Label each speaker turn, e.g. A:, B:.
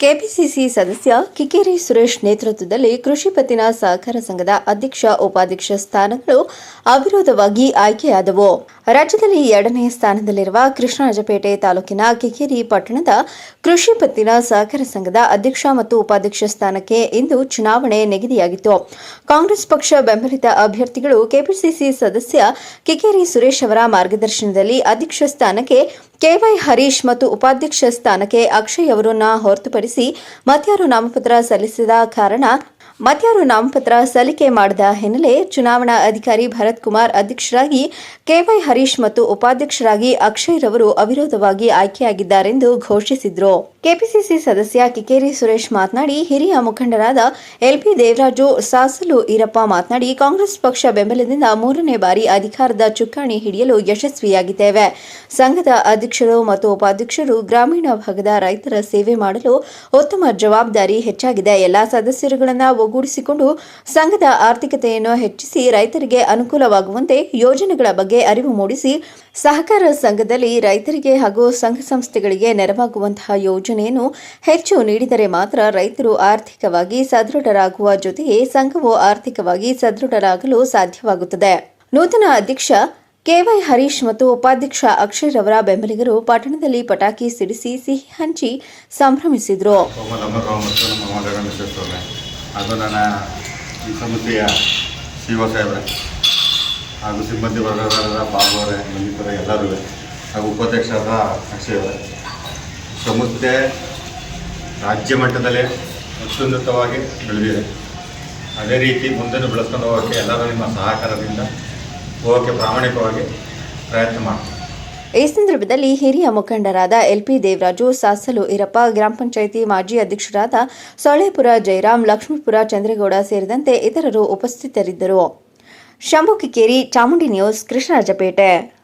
A: KPCC ಸದಸ್ಯ ಕಿಕೇರಿ ಸುರೇಶ್ ನೇತೃತ್ವದಲ್ಲಿ ಕೃಷಿ ಪತ್ತಿನ ಸಹಕಾರ ಸಂಘದ ಅಧ್ಯಕ್ಷ ಉಪಾಧ್ಯಕ್ಷ ಸ್ಥಾನಗಳು ಅವಿರೋಧವಾಗಿ ಆಯ್ಕೆಯಾದವು. ರಾಜ್ಯದಲ್ಲಿ ಎರಡನೇ ಸ್ಥಾನದಲ್ಲಿರುವ ಕೃಷ್ಣರಾಜಪೇಟೆ ತಾಲೂಕಿನ ಕಿಕೇರಿ ಪಟ್ಟಣದ ಕೃಷಿ ಪತ್ತಿನ ಸಹಕಾರ ಸಂಘದ ಅಧ್ಯಕ್ಷ ಮತ್ತು ಉಪಾಧ್ಯಕ್ಷ ಸ್ಥಾನಕ್ಕೆ ಇಂದು ಚುನಾವಣೆ ನಿಗದಿಯಾಗಿತ್ತು. ಕಾಂಗ್ರೆಸ್ ಪಕ್ಷ ಬೆಂಬಲಿತ ಅಭ್ಯರ್ಥಿಗಳು ಕೆಪಿಸಿಸಿ ಸದಸ್ಯ ಕಿಕೇರಿ ಸುರೇಶ್ ಅವರ ಮಾರ್ಗದರ್ಶನದಲ್ಲಿ ಅಧ್ಯಕ್ಷ ಸ್ಥಾನಕ್ಕೆ ಕೆವೈ ಹರೀಶ್ ಮತ್ತು ಉಪಾಧ್ಯಕ್ಷ ಸ್ಥಾನಕ್ಕೆ ಅಕ್ಷಯ್ ಅವರನ್ನ ಹೊರತುಪಡಿಸಿ ಮತ್ಯಾರು ನಾಮಪತ್ರ ಸಲ್ಲಿಸಿದ ಕಾರಣ ಮತ್ಯಾರು ನಾಮಪತ್ರ ಸಲ್ಲಿಕೆ ಮಾಡಿದ ಹಿನ್ನೆಲೆ ಚುನಾವಣಾ ಅಧಿಕಾರಿ ಭರತ್ ಕುಮಾರ್ ಅಧ್ಯಕ್ಷರಾಗಿ ಕೆವೈ ಹರೀಶ್ ಮತ್ತು ಉಪಾಧ್ಯಕ್ಷರಾಗಿ ಅಕ್ಷಯ್ ರವರು ಅವಿರೋಧವಾಗಿ ಆಯ್ಕೆಯಾಗಿದ್ದಾರೆಂದು ಘೋಷಿಸಿದ್ರು. ಕೆಪಿಸಿಸಿ ಸದಸ್ಯ ಕಿಕೇರಿ ಸುರೇಶ್ ಮಾತನಾಡಿ, ಹಿರಿಯ ಮುಖಂಡರಾದ ಎಲ್ಪಿ ದೇವರಾಜು, ಸಾಸಲು ಈರಪ್ಪ ಮಾತನಾಡಿ, ಕಾಂಗ್ರೆಸ್ ಪಕ್ಷ ಬೆಂಬಲದಿಂದ ಮೂರನೇ ಬಾರಿ ಅಧಿಕಾರದ ಚುಕ್ಕಾಣಿ ಹಿಡಿಯಲು ಯಶಸ್ವಿಯಾಗಿದ್ದೇವೆ. ಸಂಘದ ಅಧ್ಯಕ್ಷರು ಮತ್ತು ಉಪಾಧ್ಯಕ್ಷರು ಗ್ರಾಮೀಣ ಭಾಗದ ರೈತರ ಸೇವೆ ಮಾಡಲು ಉತ್ತಮ ಜವಾಬ್ದಾರಿ ಹೆಚ್ಚಾಗಿದೆ. ಎಲ್ಲಾ ಸದಸ್ಯರುಗಳನ್ನು ಒಗ್ಗೂಡಿಸಿಕೊಂಡು ಸಂಘದ ಆರ್ಥಿಕತೆಯನ್ನು ಹೆಚ್ಚಿಸಿ ರೈತರಿಗೆ ಅನುಕೂಲವಾಗುವಂತೆ ಯೋಜನೆಗಳ ಬಗ್ಗೆ ಅರಿವು ಮೂಡಿಸಿ ಸಹಕಾರ ಸಂಘದಲ್ಲಿ ರೈತರಿಗೆ ಹಾಗೂ ಸಂಘ ಸಂಸ್ಥೆಗಳಿಗೆ ನೆರವಾಗುವಂತಹ ಯೋಜನೆಯನ್ನು ಹೆಚ್ಚು ನೀಡಿದರೆ ಮಾತ್ರ ರೈತರು ಆರ್ಥಿಕವಾಗಿ ಸದೃಢರಾಗುವ ಜೊತೆಗೆ ಸಂಘವು ಆರ್ಥಿಕವಾಗಿ ಸದೃಢರಾಗಲು ಸಾಧ್ಯವಾಗುತ್ತದೆ. ನೂತನ ಅಧ್ಯಕ್ಷ ಕೆವೈ ಹರೀಶ್ ಮತ್ತು ಉಪಾಧ್ಯಕ್ಷ ಅಕ್ಷಯ್ ರವರ ಬೆಂಬಲಿಗರು ಪಟ್ಟಣದಲ್ಲಿ ಪಟಾಕಿ ಸಿಡಿಸಿ ಸಿಹಿ ಹಂಚಿ ಸಂಭ್ರಮಿಸಿದರು.
B: ಅದು ನನ್ನ ಈ ಸಂಸ್ಥೆಯ ಶಿವ ಸಾಹೇಬ್ರೆ ಹಾಗೂ ಸಿಬ್ಬಂದಿ ವರ್ಗದ ಬಾಬು ಅವರೇ ಇನ್ನಿತರ ಎಲ್ಲರೂ ಹಾಗೂ ಉಪಾಧ್ಯಕ್ಷರಾದ ಅಕ್ಷಯ್ ಅವರೇ ಸಂಸ್ಥೆ ರಾಜ್ಯ ಮಟ್ಟದಲ್ಲೇ ಅತ್ಯುನ್ನತವಾಗಿ ಬೆಳೆದಿದೆ. ಅದೇ ರೀತಿ ಮುಂದೆನೂ ಬೆಳೆಸ್ಕೊಂಡು ಹೋಗೋಕ್ಕೆ ಎಲ್ಲರೂ ನಿಮ್ಮ ಸಹಕಾರದಿಂದ ಹೋಗೋಕ್ಕೆ ಪ್ರಾಮಾಣಿಕವಾಗಿ ಪ್ರಯತ್ನ ಮಾಡ್ತೀವಿ.
A: ಈ ಸಂದರ್ಭದಲ್ಲಿ ಹಿರಿಯ ಮುಖಂಡರಾದ ಎಲ್ಪಿ ದೇವರಾಜು, ಸಾಸಲು ಈರಪ್ಪ, ಗ್ರಾಮ ಪಂಚಾಯಿತಿ ಮಾಜಿ ಅಧ್ಯಕ್ಷರಾದ ಸೊಳೆಪುರ ಜಯರಾಮ್ ಲಕ್ಷ್ಮೀಪುರ ಚಂದ್ರೇಗೌಡ ಸೇರಿದಂತೆ ಇತರರು ಉಪಸ್ಥಿತರಿದ್ದರು. ಶಂಭು ಚಾಮುಂಡಿ ನ್ಯೂಸ್, ಕೃಷ್ಣರಾಜಪೇಟೆ.